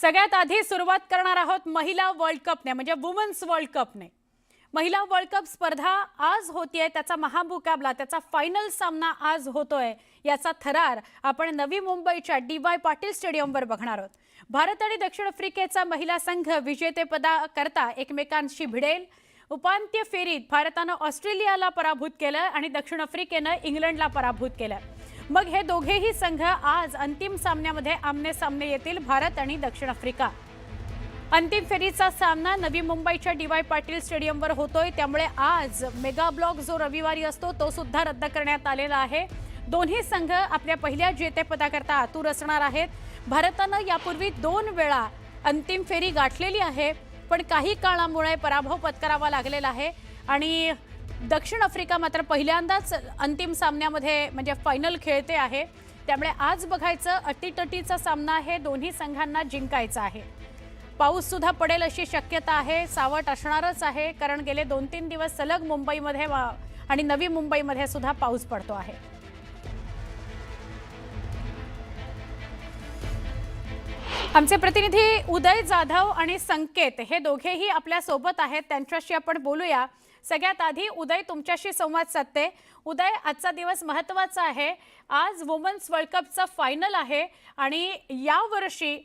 सगळ्यात आधी सुरुवात करणार आहोत महिला वर्ल्ड कपने म्हणजे वुमन्स वर्ल्ड कपने महिला वर्ल्ड कप स्पर्धा आज होतीये त्याचा महामुकाबला त्याचा फायनल सामना आज होतोय याचा थरार आपण नवी मुंबईच्या डी वाय पाटील स्टेडियमवर बघणार आहोत. भारत आणि दक्षिण आफ्रिकेचा महिला संघ विजेतेपदा करता एकमेकांशी भिडेल. उपांत्य फेरीत भारतानं ऑस्ट्रेलियाला पराभूत केलं आणि दक्षिण आफ्रिकेनं इंग्लंडला पराभूत केलं. मग हे दोघेही संघ आज अंतिम सामन्यामध्ये आमने सामने येतील भारत आणि दक्षिण आफ्रिका. अंतिम फेरीचा सामना नवी मुंबईच्या डी वाय पाटील स्टेडियमवर होतोय. त्यामुळे आज मेगा ब्लॉक जो रविवारी असतो तो सुद्धा रद्द करण्यात आलेला आहे. दोन्ही संघ आपल्या पहिल्या जेतेपदाकरता आतूर असणार आहेत. भारतानं यापूर्वी दोन वेळा अंतिम फेरी गाठलेली आहे पण काही काळामुळे पराभव पत्करावा लागलेला आहे. आणि दक्षिण आफ्रिका मात्र पहिल्यांदाच अंतिम सामन्यामध्ये म्हणजे फायनल खेळते आहे. त्यामुळे आज बघायचं अटीतटीचा सामना आहे दोन्ही संघांना जिंकायचा आहे. पाऊस सुद्धा पडेल अशी शक्यता आहे सावट असणारच आहे कारण गेले दोन तीन दिवस सलग मुंबईमध्ये वा- आणि नवी मुंबईमध्ये सुद्धा पाऊस पडतो आहे. आमचे प्रतिनिधी उदय जाधव आणि संकेत हे दोघेही आपल्यासोबत आहेत त्यांच्याशी आपण बोलूया. सगळ्यात आधी उदय तुमच्याशी संवाद साधते. उदय आजचा दिवस महत्त्वाचा आहे. आज वुमन्स वर्ल्ड कपचा फायनल आहे आणि यावर्षी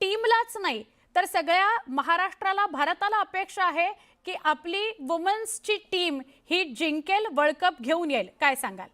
टीमलाच नाही तर सगळ्या महाराष्ट्राला भारताला अपेक्षा आहे की आपली वुमन्सची टीम ही जिंकेल वर्ल्ड कप घेऊन येईल. काय सांगाल?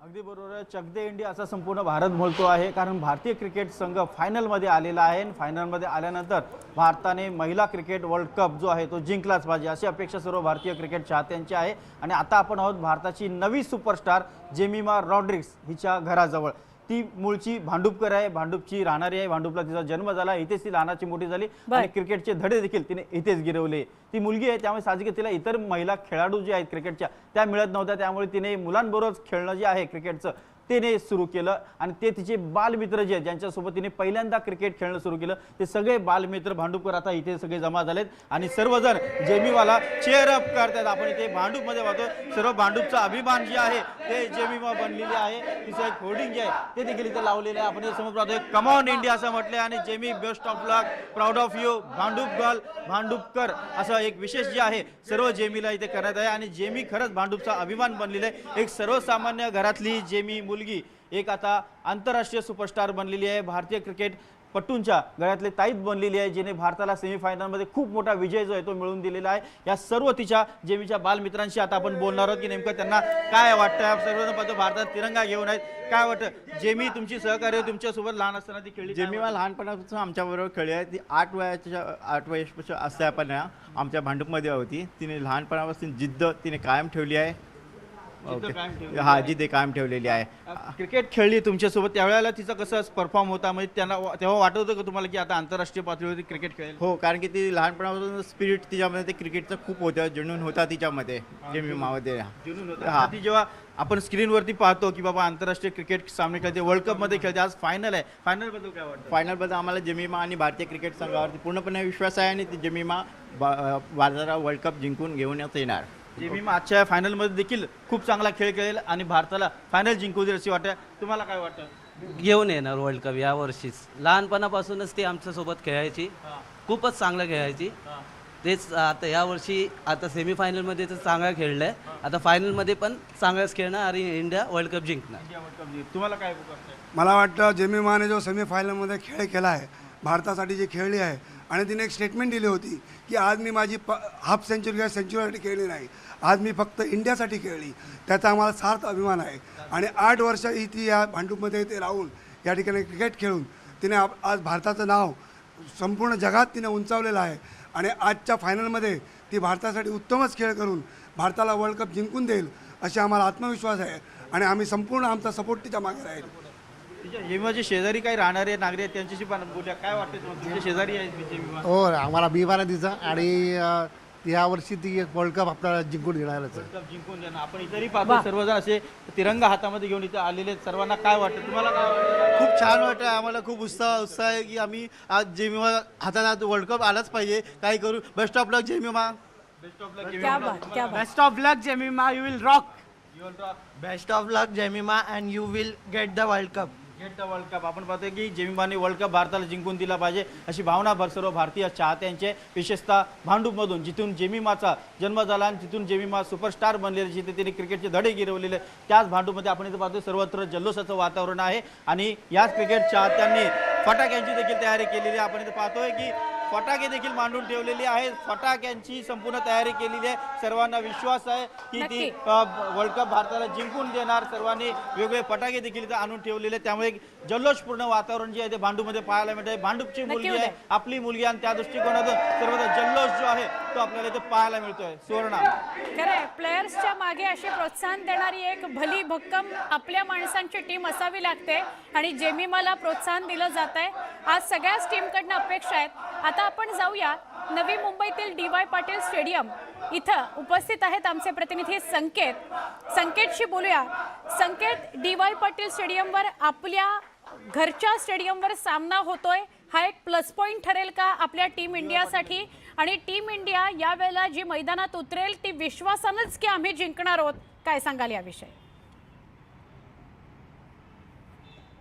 अगदी बरोबर आहे. चकदे इंडिया असा संपूर्ण भारत बोलतो आहे. कारण भारतीय क्रिकेट संघ फायनलमध्ये आलेला आहे आणि फायनलमध्ये आल्यानंतर भारताने महिला क्रिकेट वर्ल्ड कप जो आहे तो जिंकलाच पाहिजे अशी अपेक्षा सर्व भारतीय क्रिकेट चाहत्यांची आहे. आणि आता आपण आहोत भारताची नवी सुपरस्टार जेमिमा रॉड्रिक्स हिच्या घराजवळ. ती मूळची भांडुपकर आहे भांडुपची राहणारी आहे भांडुपला तिचा जन्म झाला इथेच ती लहानाची मोठी झाली. आणि क्रिकेटचे धडे देखील तिने इथेच गिरवले ती मुलगी आहे त्यामुळे साहजिक तिला इतर महिला खेळाडू जे आहेत क्रिकेटच्या त्या मिळत नव्हत्या त्यामुळे तिने मुलांबरोबर खेळणं जे आहे क्रिकेटचं तिने सुरू केलं आणि ते तिचे बालमित्र जे ज्यांच्यासोबत तिने पहिल्यांदा क्रिकेट खेळणं सुरू केलं ते सगळे बालमित्र भांडुपकर आता इथे सगळे जमा झालेत. आणि सर्वजण जेमीवाला चेअर अप करतात आपण इथे भांडूपमध्ये पाहतो सर्व भांडूपचा अभिमान जे आहे ते जेमीमा बनलेली आहे. तिचं एक होर्डिंग जे आहे ते देखील इथे लावलेलं आहे. आपण समोर पाहतोय. कमॉन इंडिया असं म्हटलंय. आणि Jemi best of luck proud of you Bhandup girl भांडूपकर असं एक विशेष जे आहे सर्व जेमीला इथे करण्यात आहे आणि जेमी खरंच भांडूपचा अभिमान बनलेला आहे. एक सर्वसामान्य घरातली जेमी मुलगी. एक आता आंतरराष्ट्रीय सुपरस्टार बनलेली आहे. भारतीय क्रिकेट पट्टूंच्या गळ्यातले ताईत बनलेली आहे जिने भारताला सेमीफायनलमध्ये खूप मोठा विजय जो आहे तो मिळवून दिलेला आहे. या सर्व तिच्या जेमीच्या बालमित्रांशी आता आपण बोलणार आहोत की नेमकं त्यांना काय वाटतं सर्वजण पाहतो भारतात तिरंगा घेऊन आहेत. काय वाटतं? जेमी तुमची सहकार्य तुमच्यासोबत लहान असताना ती खेळली जेमिमा लहानपणापासून आमच्याबरोबर खेळली आहे. ती आठ वयाच्या आठ वयापासून पण आमच्या भांडूपमध्ये होती. तिने लहानपणापासून जिद्द तिने कायम ठेवली आहे. ओके. हा जिद्द कायम ठेवलेली आहे. क्रिकेट खेळली तुमच्यासोबत त्यावेळेला तिचा कसं परफॉर्म होता? म्हणजे त्यांना तेव्हा वाटत होतं का तुम्हाला की आता आंतरराष्ट्रीय पातळीवरती क्रिकेट खेळेल? हो कारण की ती लहानपणापासून स्पिरिट तिच्यामध्ये ते क्रिकेटचं खूप होतं जुनून होता तिच्यामध्ये जेमिमामध्ये जुनून हा. होतं ती जेव्हा आपण स्क्रीनवरती पाहतो की बाबा आंतरराष्ट्रीय क्रिकेट सामने खेळते वर्ल्ड कपमध्ये खेळते आज फायनल आहे. फायनलबद्दल काय वाटतं? फायनलबद्दल आम्हाला जेमिमा आणि भारतीय क्रिकेट संघावरती पूर्णपणे विश्वास आहे आणि ती जेमिमा बा- भारताला वर्ल्ड कप जिंकून घेऊनच येणार. जेमी आजच्या फायनलमध्ये देखील खूप चांगला खेळ खेळेल आणि भारताला फायनल जिंकू देईल अशी वाटतं. तुम्हाला काय वाटतं? घेऊन येणार वर्ल्ड कप या वर्षीच. लहानपणापासूनच ती आमच्यासोबत खेळायची. खूपच चांगलं खेळायची. तेच आता या वर्षी आता सेमीफायनलमध्ये तर चांगलं खेळलंय. आता फायनलमध्ये पण चांगलंच खेळणार आणि इंडिया वर्ल्ड कप जिंकणार. इंडिया वर्ल्ड कप जिंक- तुम्हाला काय वाटतं मला वाटतं जेमिमाने जो सेमीफायनलमध्ये खेळ केला आहे भारतासाठी जी खेळली आहे आणि तिने एक स्टेटमेंट दिली होती की आज मी माझी प हाफ सेंचुरी किंवा सेंचुरीसाठी खेळली नाही. आज मी फक्त इंडियासाठी खेळली. त्याचा आम्हाला सार्थ अभिमान आहे. आणि आठ वर्ष ही ती या भांडूपमध्ये ते राहून या ठिकाणी क्रिकेट खेळून तिने आप- आज भारताचं नाव संपूर्ण जगात तिने उंचावलेलं आहे. आणि आजच्या फायनलमध्ये ती भारतासाठी उत्तमच खेळ करून भारताला वर्ल्ड कप जिंकून देईल असे आम्हाला आत्मविश्वास आहे. आणि आम्ही संपूर्ण आमचा सपोर्ट तिच्यामागे राहील. जेमीमाचे शेजारी काही राहणारे नागरिक आहेत त्यांच्याशी पण बोलूया. काय वाटतं तुम्हाला? शेजारी जेमीमा हो आम्हाला अभिमान आहे तिचा आणि अ, यावर्षी ती वर्ल्ड कप आपल्याला जिंकून आहे. कप जिंकून देणार. आपण इतरही पाहतो सर्वजण असे तिरंगा हातामध्ये घेऊन इथे आलेले आहेत. सर्वांना काय वाटतं? तुम्हाला काय वाटतं? खूप छान वाटतं आम्हाला खूप उत्साह उत्साह आहे की आम्ही आज जेमिमा हाताला वर्ल्ड कप आलाच पाहिजे. काय करू. Best of luck Jemimah. Best of luck क्या बात क्या बात. Best of luck Jemimah. You will rock best of luck Jemimah and you will get the world cup get the world cup आपण पाहतोय की जेमिमाने वर्ल्ड कप भारताला जिंकून दिला पाहिजे अशी भावना भर सर्व भारतीय चाहत्यांचे विशेषतः भांडूपमधून जिथून जेमिमाचा जन्म झाला आणि तिथून जेमिमा सुपरस्टार बनलेले जिथे तिने क्रिकेटचे धडे गिरवलेले त्याच भांडूमध्ये आपण इथे पाहतोय सर्वत्र जल्लोषाचं वातावरण आहे. आणि याच क्रिकेट चाहत्यांनी फटाक्यांची देखील तयारी केलेली आहे. आपण इथे पाहतोय की फटाके देखील मांडून ठेवलेली आहेत फटाक्यांची संपूर्ण तयारी केलेली आहे सर्वांना विश्वास आहे की ती. वर्ल्ड कप भारताला जिंकून देणार सर्वांनी वेगवेगळे फटाके देखील आणून ठेवलेले. त्यामुळे जल्लोषपूर्ण वातावरण जे आहे ते भांडूमध्ये पाहायला मिळते भांडूपची नक्की मुलगी. आहे आपली मुलगी आणि त्या दृष्टिकोनातून सर्वत्र जल्लोष जो आहे तो आपल्याला इथे पाहायला मिळतोय. सुवर्णा. खरंय प्लेयर्सच्या मागे अशी प्रोत्साहन देणारी एक भली भक्कम आपल्या माणसांची टीम असावी लागते आणि जेमिमाला प्रोत्साहन दिलं जात आहे आज सगळ्याच टीमकडनं अपेक्षा आहेत. आता आपण जाऊया नवी मुंबईतील डी वाय पाटील स्टेडियम. इथं उपस्थित आहेत आमचे प्रतिनिधी संकेत. संकेतशी बोलूया. संकेत डी वाय पाटील स्टेडियमवर आपल्या घरच्या स्टेडियमवर सामना होतोय. हा एक प्लस पॉईंट ठरेल का आपल्या टीम इंडियासाठी आणि टीम इंडिया यावेळेला जी मैदानात उतरेल ती विश्वासानंच की आम्ही जिंकणार आहोत? काय सांगाल याविषयी?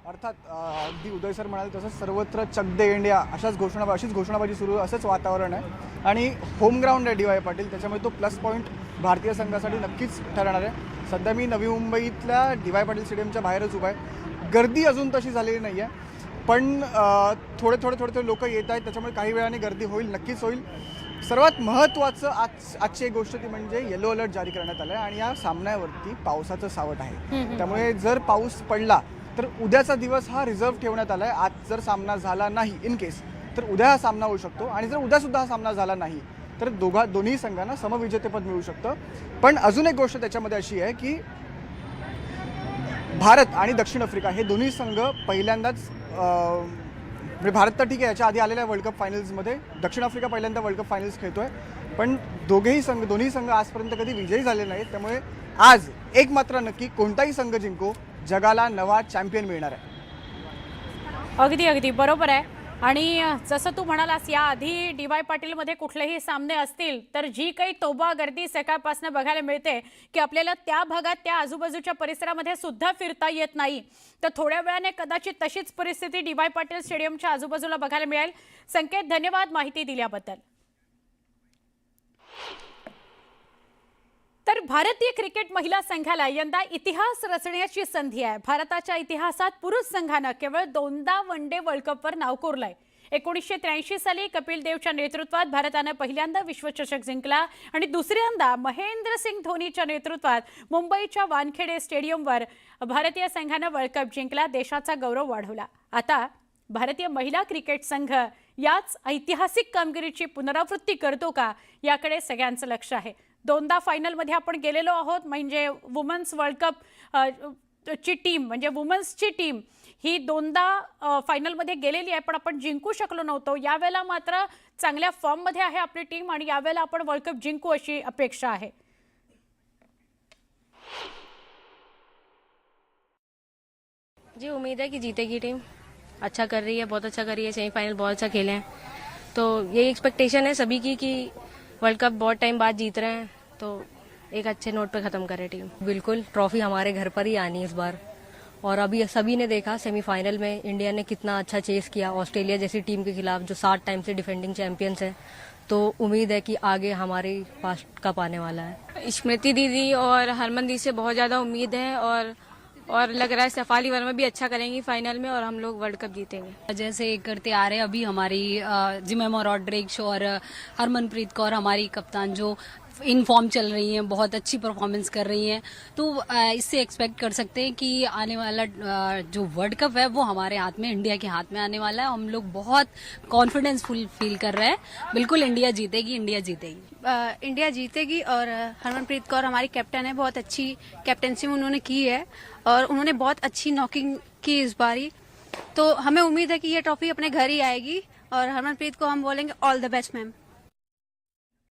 अर्थात अगदी उदय सर म्हणाले तसंच सर्वत्र चक दे इंडिया अशाच घोषणा अशीच घोषणाबाजी सुरू असंच वातावरण आहे. आणि होम ग्राउंड आहे डी वाय पाटील त्याच्यामुळे तो प्लस पॉईंट भारतीय संघासाठी नक्कीच ठरणार आहे. सध्या मी नवी मुंबईतल्या डी वाय पाटील स्टेडियमच्या बाहेरच उभा आहे. गर्दी अजून तशी झालेली नाही आहे पण थोडे थोडे थोडे थोडे लोक येत आहेत त्याच्यामुळे काही वेळाने गर्दी होईल नक्कीच होईल. सर्वात महत्त्वाचं आज आजची एक गोष्ट ती म्हणजे येलो अलर्ट जारी करण्यात आलं आहे आणि या सामन्यावरती पावसाचं सावट आहे. त्यामुळे जर पाऊस पडला तर उद्याचा दिवस हा रिझर्व्ह ठेवण्यात आला आहे आज जर सामना झाला नाही इन केस तर उद्या हा सामना होऊ शकतो. आणि जर उद्यासुद्धा हा सामना झाला नाही तर दोघा दोन्ही संघांना समविजेतेपद मिळू शकतं. पण अजून एक गोष्ट त्याच्यामध्ये अशी आहे की भारत आणि दक्षिण आफ्रिका हे दोन्ही संघ पहिल्यांदाच म्हणजे भारत तर ठीक आहे याच्या आधी आलेल्या वर्ल्ड कप फायनल्समध्ये दक्षिण आफ्रिका पहिल्यांदा वर्ल्ड कप फायनल्स खेळतोय. पण दोघेही संघ दोन्ही संघ आजपर्यंत कधी विजयी झाले नाहीत. त्यामुळे आज एक मात्र नक्की कोणताही संघ जिंको जगाला नवा चॅम्पियन मिळणार आहे. अगदी अगदी. बरोबर आहे. आणि जसं तू म्हणालास या आधी डी वाय पाटीलमध्ये कुठलेही सामने असतील तर जी काही तोबा गर्दी सकाळपासून बघायला मिळते की आपल्याला त्या भागात त्या आजूबाजूच्या परिसरामध्ये सुद्धा फिरता येत नाही. तर थोड्या वेळाने कदाचित तशीच परिस्थिती डी वाय पाटील स्टेडियमच्या आजूबाजूला बघायला मिळेल. संकेत धन्यवाद माहिती दिल्याबद्दल. तर भारतीय क्रिकेट महिला संघाला यंदा इतिहास रचण्याची संधी आहे. भारताच्या इतिहासात पुरुष संघानं केवळ दोनदा वन डे वर्ल्ड कपवर नाव कोरलंय. एकोणीसशे त्र्याऐंशी साली कपिल देवच्या नेतृत्वात भारतानं पहिल्यांदा विश्वचषक जिंकला आणि दुसऱ्यांदा महेंद्र सिंग धोनीच्या नेतृत्वात मुंबईच्या वानखेडे स्टेडियमवर भारतीय संघानं वर्ल्ड कप जिंकला देशाचा गौरव वाढवला. आता भारतीय महिला क्रिकेट संघ याच ऐतिहासिक कामगिरीची पुनरावृत्ती करतो का याकडे सगळ्यांचं लक्ष आहे. दोनदा फायनलमध्ये आपण गेलेलो आहोत. म्हणजे वुमन्स वर्ल्ड कप ची टीम म्हणजे वुमन्सची टीम ही दोनदा फायनलमध्ये गेलेली आहे. पण आपण जिंकू शकलो नव्हतो. यावेळेला मात्र चांगल्या फॉर्ममध्ये आहे आपली टीम आणि यावेळेला आपण वर्ल्ड कप जिंकू अशी अपेक्षा आहे. जी उम्मीद है कि जीतेगी टीम अच्छा कर रही है बहुत अच्छा कर रही है. सेमीफाइनल बहुत अच्छा खेले हैं. तो यही एक्सपेक्टेशन है सभी की कि वर्ल्ड कप बहुत टाइम बाद जीत रहे हैं. तो एक अच्छे नोट पे खत्म करे टीम बिल्कुल ट्रॉफी हमारे घर पर ही आनी इस बार। और अभी सभी ने देखा सेमीफाइनल में इंडिया ने कितना अच्छा चेस किया। ऑस्ट्रेलिया जैसी टीम के खिलाफ जो सात टाइम से डिफेंडिंग चैंपियंस है। तो उम्मीद है कि आगे हमारे पास कप आने वाला है। स्मृति दीदी और हरमन दी से बहुत ज़्यादा उम्मीद है और और लग रहा है सफाली वर्मा भी अच्छा करेंगी फाइनल में और हम लोग वर्ल्ड कप जीतेंगे। जैसे करते आ रहे हैं अभी हमारी जिमेमा रॉड्रिक्स और हरमनप्रीत कौर हमारी कप्तान जो इन फॉर्म चल रही हैं, बहुत अच्छी परफॉर्मेंस कर रही हैं। तो इससे एक्सपेक्ट कर सकते हैं कि आने वाला जो वर्ल्ड कप है, वो हमारे हाथ में इंडिया के हाथ में आने वाला है। हम लोग बहुत कॉन्फिडेंस फुल फील कर रहे हैं। बिल्कुल इंडिया जीतेगी इंडिया जीतेगी। इंडिया जीतेगी और हरमनप्रीत कौर हमारी कैप्टन है। बहुत अच्छी कैप्टनसी उन्होंने की है और उन्होंने बहुत अच्छी नॉकिंग की इस बारी। तो हमें उम्मीद है कि ये ट्रॉफी अपने घर ही आएगी और हरमनप्रीत को हम बोलेंगे ऑल द बेस्ट मैम